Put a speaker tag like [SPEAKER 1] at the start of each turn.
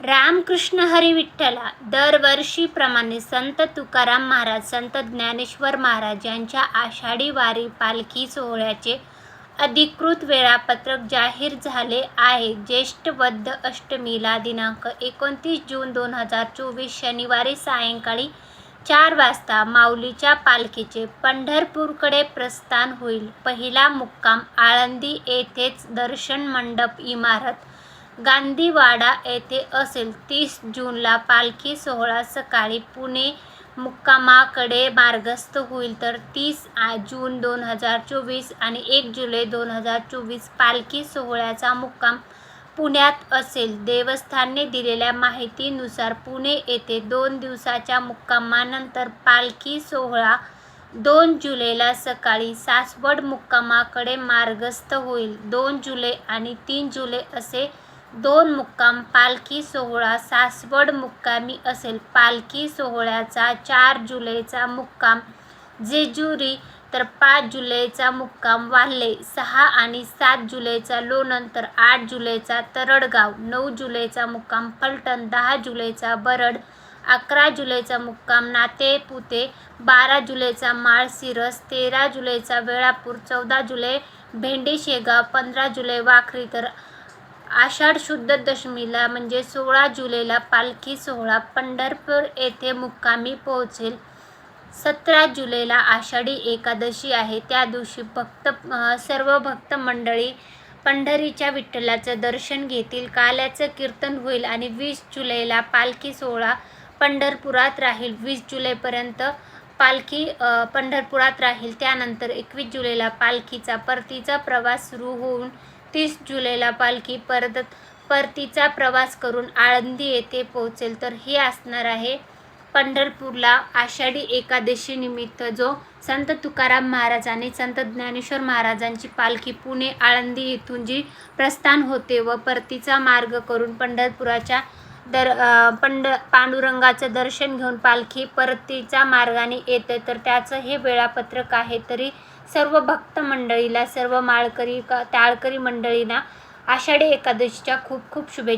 [SPEAKER 1] रामकृष्ण हरी विठ्ठला दरवर्षीप्रमाणे संत तुकाराम महाराज संत ज्ञानेश्वर महाराज यांच्या आषाढी वारी पालखी सोहळ्याचे अधिकृत वेळापत्रक जाहीर झाले आहे. ज्येष्ठवद्ध अष्टमीला दिनांक एकोणतीस जून दोन हजार चोवीस शनिवारी सायंकाळी चार वाजता माऊलीच्या पालखीचे पंढरपूरकडे प्रस्थान होईल. पहिला मुक्काम आळंदी येथेच दर्शन मंडप इमारत गांधीवाडा येथे असेल. तीस जूनला पालखी सोहळा सकाळी पुणे मुक्कामाकडे मार्गस्थ होईल. तर तीस जून दोन हजार चोवीस आणि एक जुलै दोन हजार चोवीस पालखी सोहळ्याचा मुक्काम पुण्यात असेल. देवस्थानने दिलेल्या माहितीनुसार पुणे येथे दोन दिवसाच्या मुक्कामानंतर पालखी सोहळा दोन जुलैला सकाळी सासवड मुक्कामाकडे मार्गस्थ होईल. दोन जुलै आणि तीन जुलै असे दोन मुक्काम पालखी सोहळा सासवड मुक्कामी असेल. पालखी सोहळ्याचा चार जुलैचा मुक्काम. जेजुरी तर पाच जुलैचा मुक्काम वाल्हे सहा आणि सात जुलैचा लोणंद तर आठ जुलैचा तरडगाव नऊ जुलैचा मुक्काम फलटण दहा जुलैचा बरड अकरा जुलैचा मुक्काम नातेपुते बारा जुलैचा माळशिरस तेरा जुलैचा वेळापूर चौदा जुलै भेंडी शेगाव पंधरा जुलै वाखरी तर आषाढ शुद्ध दशमीला म्हणजे सोळा जुलैला पालखी सोहळा पंढरपूर येथे मुक्कामी पोहोचेल. सतरा जुलैला आषाढी एकादशी आहे. त्या दिवशी भक्त सर्व भक्त मंडळी पंढरीच्या विठ्ठलाचं दर्शन घेतील. काल्याचं कीर्तन होईल आणि वीस जुलैला पालखी सोहळा पंढरपुरात राहील. वीस जुलैपर्यंत पालखी पंढरपुरात राहील. त्यानंतर एकवीस जुलैला पालखीचा परतीचा प्रवास सुरू होऊन तीस जुलैला पालखी परत परतीचा प्रवास करून आळंदी येथे पोहोचेल. तर हे असणार आहे पंढरपूरला आषाढी एकादशी निमित्त जो संत तुकाराम महाराजांनी संत ज्ञानेश्वर महाराजांची पालखी पुणे आळंदी येथून जी प्रस्थान होते व परतीचा मार्ग करून पंढरपुराच्या दर पंड पांडुरंगाचं दर्शन घेऊन पालखी परतीच्या मार्गाने येते. तर त्याचं हे वेळापत्रक आहे तरी सर्व भक्त मंडळीला सर्व माळकरी क ताळकरी मंडळींना आषाढी एकादशीच्या खूप खूप शुभेच्छा.